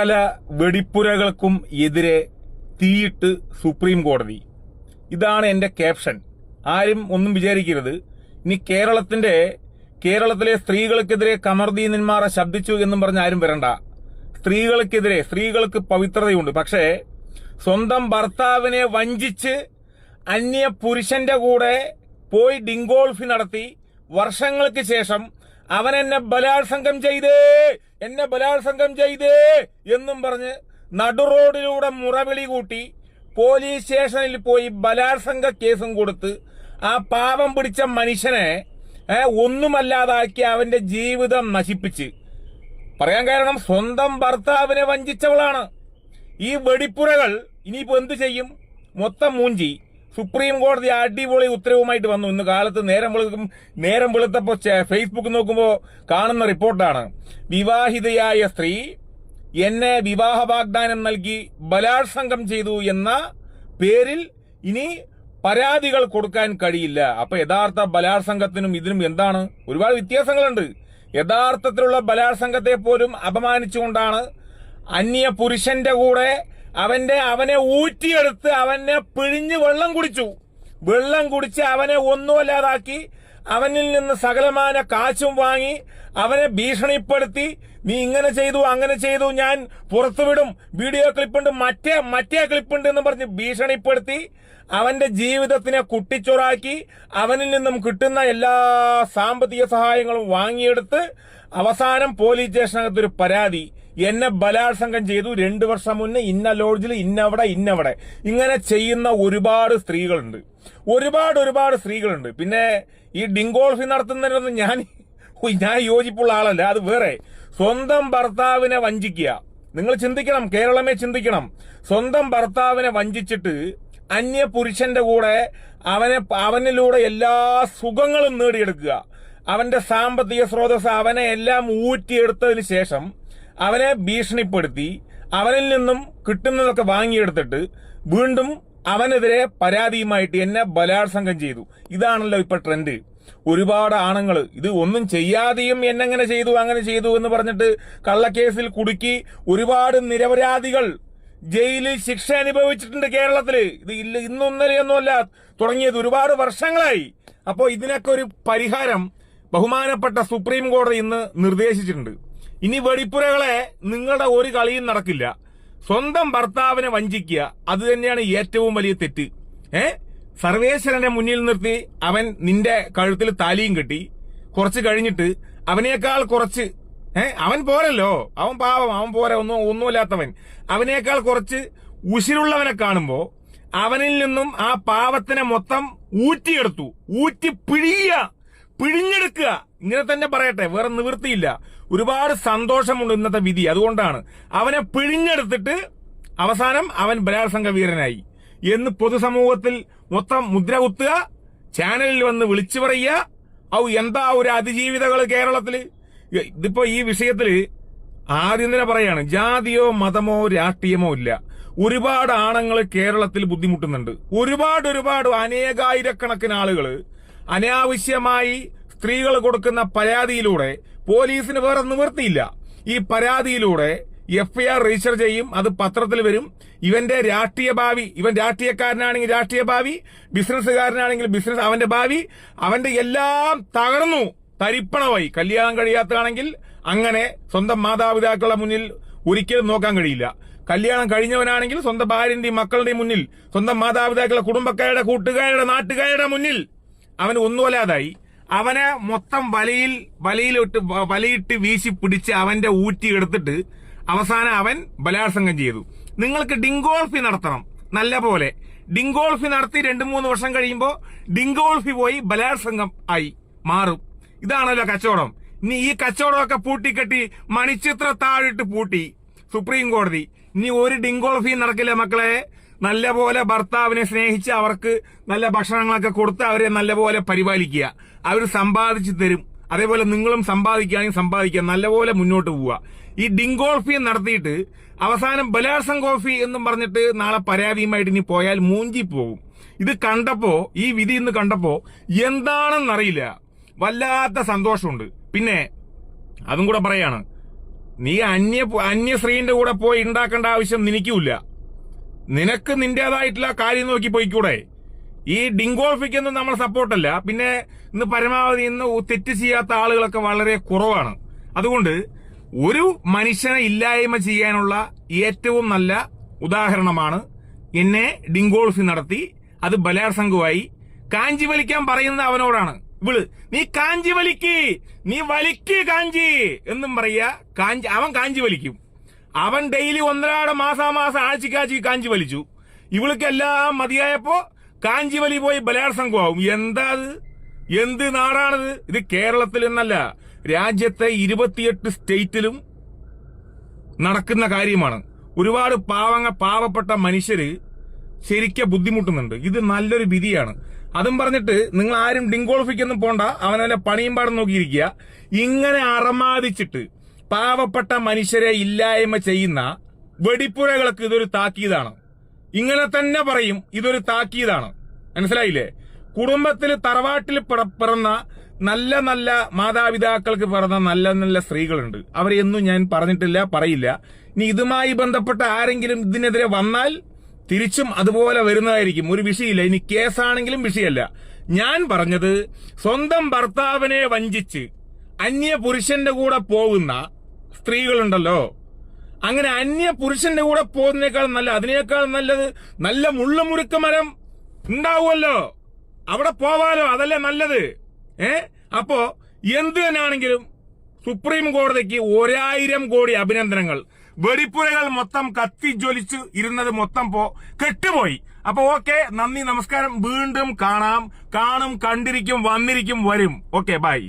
പല വെടിപ്പുരകൾക്കും എതിരെ തീയിട്ട് സുപ്രീം കോടതി. ഇതാണ് എന്റെ ക്യാപ്ഷൻ. ആരും ഒന്നും വിചാരിക്കരുത്. ഇനി കേരളത്തിന്റെ കേരളത്തിലെ സ്ത്രീകൾക്കെതിരെ കമർദീനന്മാരെ ശബ്ദിച്ചു എന്നും പറഞ്ഞ് ആരും വരണ്ട. സ്ത്രീകൾക്കെതിരെ സ്ത്രീകൾക്ക് പവിത്രതയുണ്ട്. പക്ഷേ സ്വന്തം ഭർത്താവിനെ വഞ്ചിച്ച് അന്യ പുരുഷന്റെ കൂടെ പോയി ഡിങ്കോൾഫി നടത്തി വർഷങ്ങൾക്ക് ശേഷം അവൻ എന്നെ ബലാത്സംഗം ചെയ്തേ എന്നെ ബലാത്സംഗം ചെയ്തേ എന്നും പറഞ്ഞ് നടുറോഡിലൂടെ മുറവിളി കൂട്ടി പോലീസ് സ്റ്റേഷനിൽ പോയി ബലാത്സംഗ കേസും കൊടുത്ത് ആ പാവം പിടിച്ച മനുഷ്യനെ ഒന്നുമല്ലാതാക്കി അവന്റെ ജീവിതം നശിപ്പിച്ച്. പറയാൻ കാരണം സ്വന്തം ഭർത്താവിനെ വഞ്ചിച്ചവളാണ്. ഈ വെടിപ്പുരകൾ ഇനിയിപ്പോ എന്ത് ചെയ്യും? മൊത്തം മൂഞ്ചി. സുപ്രീം കോടതി അടിപൊളി ഉത്തരവുമായിട്ട് വന്നു. ഇന്ന് കാലത്ത് നേരം വെളുക്കും നേരം വെളുത്തപ്പോ ചെ- ഫേസ്ബുക്ക് നോക്കുമ്പോൾ കാണുന്ന റിപ്പോർട്ടാണ്. വിവാഹിതയായ സ്ത്രീ എന്നെ വിവാഹ വാഗ്ദാനം നൽകി ബലാത്സംഗം ചെയ്തു എന്ന പേരിൽ ഇനി പരാതികൾ കൊടുക്കാൻ കഴിയില്ല. അപ്പൊ യഥാർത്ഥ ബലാത്സംഗത്തിനും ഇതിനും എന്താണ്? ഒരുപാട് വ്യത്യാസങ്ങളുണ്ട്. യഥാർത്ഥത്തിലുള്ള ബലാത്സംഗത്തെ പോലും അപമാനിച്ചുകൊണ്ടാണ് അന്യ പുരുഷന്റെ കൂടെ അവന്റെ അവനെ ഊറ്റിയെടുത്ത് അവനെ പിഴിഞ്ഞ് വെള്ളം കുടിച്ചു. വെള്ളം കുടിച്ച് അവനെ ഒന്നുമല്ലാതാക്കി. അവനിൽ നിന്ന് സകലമാന കാശും വാങ്ങി അവനെ ഭീഷണിപ്പെടുത്തി. നീ ഇങ്ങനെ ചെയ്തു അങ്ങനെ ചെയ്തു ഞാൻ പുറത്തുവിടും വീഡിയോ ക്ലിപ്പുണ്ട് മറ്റേ മറ്റേ ക്ലിപ്പുണ്ട് എന്ന് പറഞ്ഞ് ഭീഷണിപ്പെടുത്തി അവന്റെ ജീവിതത്തിനെ കുട്ടിച്ചോറാക്കി അവനിൽ നിന്നും കിട്ടുന്ന എല്ലാ സാമ്പത്തിക സഹായങ്ങളും വാങ്ങിയെടുത്ത് അവസാനം പോലീസ് സ്റ്റേഷനകത്തൊരു പരാതി. എന്നെ ബലാത്സംഗം ചെയ്തു രണ്ടു വർഷം മുന്നേ ഇന്ന ലോഡ്ജിൽ ഇന്നവിടെ ഇന്നവിടെ ഇങ്ങനെ ചെയ്യുന്ന ഒരുപാട് സ്ത്രീകളുണ്ട്. ഒരുപാട് ഒരുപാട് സ്ത്രീകളുണ്ട്. പിന്നെ ഈ ഡിങ്കോൾഫി നടത്തുന്നതിനൊന്നും ഞാൻ ഞാൻ യോജിപ്പുള്ള ആളല്ല. അത് വേറെ. സ്വന്തം ഭർത്താവിനെ വഞ്ചിക്കുക. നിങ്ങൾ ചിന്തിക്കണം കേരളമേ ചിന്തിക്കണം. സ്വന്തം ഭർത്താവിനെ വഞ്ചിച്ചിട്ട് അന്യ പുരുഷന്റെ കൂടെ അവനെ അവനിലൂടെ എല്ലാ സുഖങ്ങളും നേടിയെടുക്കുക. അവന്റെ സാമ്പത്തിക സ്രോതസ് അവനെ എല്ലാം ഊറ്റിയെടുത്തതിന് ശേഷം അവനെ ഭീഷണിപ്പെടുത്തി അവരിൽ നിന്നും കിട്ടുന്നതൊക്കെ വാങ്ങിയെടുത്തിട്ട് വീണ്ടും അവനെതിരെ പരാതിയുമായിട്ട് എന്നെ ബലാത്സംഗം ചെയ്തു. ഇതാണല്ലോ ഇപ്പൊ ട്രെൻഡ് ഒരുപാട് ആണുങ്ങൾ ഇത് ഒന്നും ചെയ്യാതെയും എന്നെങ്ങനെ ചെയ്തു അങ്ങനെ ചെയ്തു എന്ന് പറഞ്ഞിട്ട് കള്ളക്കേസിൽ കുടുക്കി ഒരുപാട് നിരപരാധികൾ ജയിലിൽ ശിക്ഷ അനുഭവിച്ചിട്ടുണ്ട് കേരളത്തിൽ. ഇത് ഇല്ല ഇന്നൊന്നലെയൊന്നുമല്ല തുടങ്ങിയത് ഒരുപാട് വർഷങ്ങളായി. അപ്പോ ഇതിനൊക്കെ ഒരു പരിഹാരം ബഹുമാനപ്പെട്ട സുപ്രീം കോടതി ഇന്ന് നിർദ്ദേശിച്ചിട്ടുണ്ട്. ഇനി വെടിപ്പുരകളെ നിങ്ങളുടെ ഒരു കളിയും നടക്കില്ല. സ്വന്തം ഭർത്താവിനെ വഞ്ചിക്കുക അത് തന്നെയാണ് ഏറ്റവും വലിയ തെറ്റ്. ഏ? സർവേശ്വരനെ മുന്നിൽ നിർത്തി അവൻ നിന്റെ കഴുത്തിൽ താലിയും കെട്ടി. കുറച്ച് കഴിഞ്ഞിട്ട് അവനേക്കാൾ കുറച്ച് ഏ? അവൻ പോരല്ലോ. അവൻ പാവം അവൻ പോരെ. ഒന്നും ഒന്നുമില്ലാത്തവൻ. അവനേക്കാൾ കുറച്ച് ഉശിരുള്ളവനെ കാണുമ്പോ അവനിൽ നിന്നും ആ പാവത്തിനെ മൊത്തം ഊറ്റിയെടുത്തു. ഊറ്റി പിഴിയ പിഴിഞ്ഞെടുക്കുക. ഇങ്ങനെ തന്നെ പറയട്ടെ. വേറെ നിവൃത്തിയില്ല. ഒരുപാട് സന്തോഷമുണ്ട് ഇന്നത്തെ വിധി. അതുകൊണ്ടാണ് അവനെ പിഴിഞ്ഞെടുത്തിട്ട് അവസാനം അവൻ ബലാത്സംഗ വീരനായി എന്ന് പൊതുസമൂഹത്തിൽ മൊത്തം മുദ്ര കുത്തുക ചാനലിൽ വന്ന് വിളിച്ചു പറയുക ഔ എന്താ ഒരു അതിജീവിതകൾ കേരളത്തിൽ? ഇതിപ്പോ ഈ വിഷയത്തിൽ ആദ്യം തന്നെ പറയാണ് ജാതിയോ മതമോ രാഷ്ട്രീയമോ ഇല്ല. ഒരുപാട് ആണുങ്ങൾ കേരളത്തിൽ ബുദ്ധിമുട്ടുന്നുണ്ട്. ഒരുപാട് ഒരുപാട് അനേകായിരക്കണക്കിന് ആളുകൾ അനാവശ്യമായി സ്ത്രീകൾ കൊടുക്കുന്ന പരാതിയിലൂടെ പോലീസിന് വേറെ നിവൃത്തിയില്ല. ഈ പരാതിയിലൂടെ എഫ്ഐആർ രജിസ്റ്റർ ചെയ്യും അത് പത്രത്തിൽ വരും. ഇവന്റെ രാഷ്ട്രീയ ഭാവി ഇവൻ രാഷ്ട്രീയക്കാരനാണെങ്കിൽ രാഷ്ട്രീയ ഭാവി ബിസിനസ്സുകാരനാണെങ്കിൽ ബിസിനസ് അവന്റെ ഭാവി അവന്റെ എല്ലാം തകർന്നു. തരിപ്പണമായി. കല്യാണം കഴിയാത്തതാണെങ്കിൽ അങ്ങനെ സ്വന്തം മാതാപിതാക്കളുടെ മുന്നിൽ ഒരിക്കലും നോക്കാൻ കഴിയില്ല. കല്യാണം കഴിഞ്ഞവനാണെങ്കിൽ സ്വന്തം ഭാര്യന്റെയും മക്കളുടെയും മുന്നിൽ സ്വന്തം മാതാപിതാക്കളുടെ കുടുംബക്കാരുടെ കൂട്ടുകാരുടെ നാട്ടുകാരുടെ മുന്നിൽ അവൻ ഒന്നുമല്ലാതായി. അവനെ മൊത്തം വലയിൽ വലയിലിട്ട് വലയിട്ട് വീശി പിടിച്ച് അവന്റെ ഊറ്റി എടുത്തിട്ട് അവസാനം അവൻ ബലാത്സംഗം ചെയ്തു. നിങ്ങൾക്ക് ഡിങ്കോൾഫി നടത്തണം നല്ല പോലെ. ഡിങ്കോൾഫി നടത്തി രണ്ടു മൂന്ന് വർഷം കഴിയുമ്പോൾ ഡിങ്കോൾഫി പോയി ബലാത്സംഗം ആയി മാറും. ഇതാണല്ലോ കച്ചവടം. ഇനി ഈ കച്ചവടമൊക്കെ പൂട്ടിക്കെട്ടി മണിച്ചിത്ര താഴിട്ട് പൂട്ടി. സുപ്രീം കോടതി ഇനി ഒരു ഡിങ്കോൾഫിയും നടക്കില്ല മക്കളെ. നല്ല പോലെ ഭർത്താവിനെ സ്നേഹിച്ച് അവർക്ക് നല്ല ഭക്ഷണങ്ങളൊക്കെ കൊടുത്ത് അവരെ നല്ലപോലെ പരിപാലിക്കുക. അവർ സമ്പാദിച്ചു തരും. അതേപോലെ നിങ്ങളും സമ്പാദിക്കുകയാണെങ്കിൽ സമ്പാദിക്കുക. നല്ലപോലെ മുന്നോട്ട് പോവുക. ഈ ഡിങ്കോൾഫി നടത്തിയിട്ട് അവസാനം ബലാത്സംഗോഫി എന്നും പറഞ്ഞിട്ട് നാളെ പരാതിയുമായിട്ട് ഇനി പോയാൽ മൂഞ്ചി പോകും ഇത് കണ്ടപ്പോ ഈ വിധി ഇന്ന് കണ്ടപ്പോ എന്താണെന്നറിയില്ല. വല്ലാത്ത സന്തോഷമുണ്ട്. പിന്നെ അതും കൂടെ പറയാണ്. നീ അന്യ അന്യ സ്ത്രീന്റെ കൂടെ പോയി ഉണ്ടാക്കേണ്ട ആവശ്യം നിനക്കുമില്ല നിനക്ക് നിന്റേതായിട്ടുള്ള കാര്യം നോക്കി പോയിക്കൂടെ? ഈ ഡിങ്കോഫിക്കൊന്നും നമ്മൾ സപ്പോർട്ടല്ല. പിന്നെ ഇന്ന് പരമാവധി ഇന്ന് തെറ്റ് ചെയ്യാത്ത ആളുകളൊക്കെ വളരെ കുറവാണ്. അതുകൊണ്ട് ഒരു മനുഷ്യനെ ഇല്ലായ്മ ചെയ്യാനുള്ള ഏറ്റവും നല്ല ഉദാഹരണമാണ് എന്നെ ഡിങ്കോൾഫി നടത്തി. അത് ബലാത്സംഗമായി കാഞ്ചി വലിക്കാൻ പറയുന്നത് അവനോടാണ്. ഇവൾ നീ കാഞ്ചി വലിക്ക്! നീ വലിക്ക് കാഞ്ചി! എന്നും പറയാ കാഞ്ചി അവൻ കാഞ്ചി വലിക്കും. അവൻ ഡെയിലി ഒന്നരാടെ മാസാമാസം ആഴ്ചക്കാഴ്ച കാഞ്ചി വലിച്ചു. ഇവൾക്കെല്ലാം മതിയായപ്പോ കാഞ്ചി വലി പോയി ബലാത്സംഗമാവും. എന്താ അത്? എന്ത് നാടാണത്? ഇത് കേരളത്തിൽ എന്നല്ല രാജ്യത്തെ ഇരുപത്തിയെട്ട് സ്റ്റേറ്റിലും നടക്കുന്ന കാര്യമാണ്. ഒരുപാട് പാവങ്ങ പാവപ്പെട്ട മനുഷ്യര് ശരിക്കും ബുദ്ധിമുട്ടുന്നുണ്ട്. ഇത് നല്ലൊരു വിധിയാണ്. അതും പറഞ്ഞിട്ട് നിങ്ങൾ ആരും ഡിങ്കോൾഫിക്കൊന്നും പോണ്ട. അവനവന്റെ പണിയും പാടും നോക്കിയിരിക്കുക. ഇങ്ങനെ അറമാദിച്ചിട്ട് പാവപ്പെട്ട മനുഷ്യരെ ഇല്ലായ്മ ചെയ്യുന്ന വെടിപ്പുഴകൾക്ക് ഇതൊരു താക്കീതാണ്. ഇങ്ങനെ തന്നെ പറയും ഇതൊരു താക്കീതാണ്. മനസ്സിലായില്ലേ? കുടുംബത്തിൽ തറവാട്ടിൽ പിറ- പിറന്ന നല്ല നല്ല മാതാപിതാക്കൾക്ക് പിറന്ന നല്ല നല്ല സ്ത്രീകളുണ്ട്. അവരെയൊന്നും ഞാൻ പറഞ്ഞിട്ടില്ല പറയില്ല. ഇനി ഇതുമായി ബന്ധപ്പെട്ട ആരെങ്കിലും ഇതിനെതിരെ വന്നാൽ തിരിച്ചും അതുപോലെ വരുന്നതായിരിക്കും. ഒരു വിഷയമില്ല. ഇനി കേസാണെങ്കിലും വിഷയമല്ല. ഞാൻ പറഞ്ഞത് സ്വന്തം ഭർത്താവിനെ വഞ്ചിച്ച് അന്യ പുരുഷന്റെ കൂടെ പോകുന്ന സ്ത്രീകളുണ്ടല്ലോ. അങ്ങനെ അന്യ പുരുഷന്റെ കൂടെ പോകുന്നതിനേക്കാൾ നല്ല അതിനേക്കാൾ നല്ലത് നല്ല മുള്ളുമുറുക്ക മരം ഉണ്ടാവുമല്ലോ. അവിടെ പോവാലോ അതല്ലേ നല്ലത്. ഏ? അപ്പോ എന്ത് തന്നെയാണെങ്കിലും സുപ്രീം കോടതിക്ക് ഒരായിരം കോടി അഭിനന്ദനങ്ങൾ. വെടിപ്പുരകൾ മൊത്തം കത്തിജ്വലിച്ച് ഇരുന്നത് മൊത്തം പോ കെട്ടുപോയി. അപ്പൊ ഓക്കെ നന്ദി നമസ്കാരം. വീണ്ടും കാണാം. കാണും കണ്ടിരിക്കും വന്നിരിക്കും വരും. Okay bye.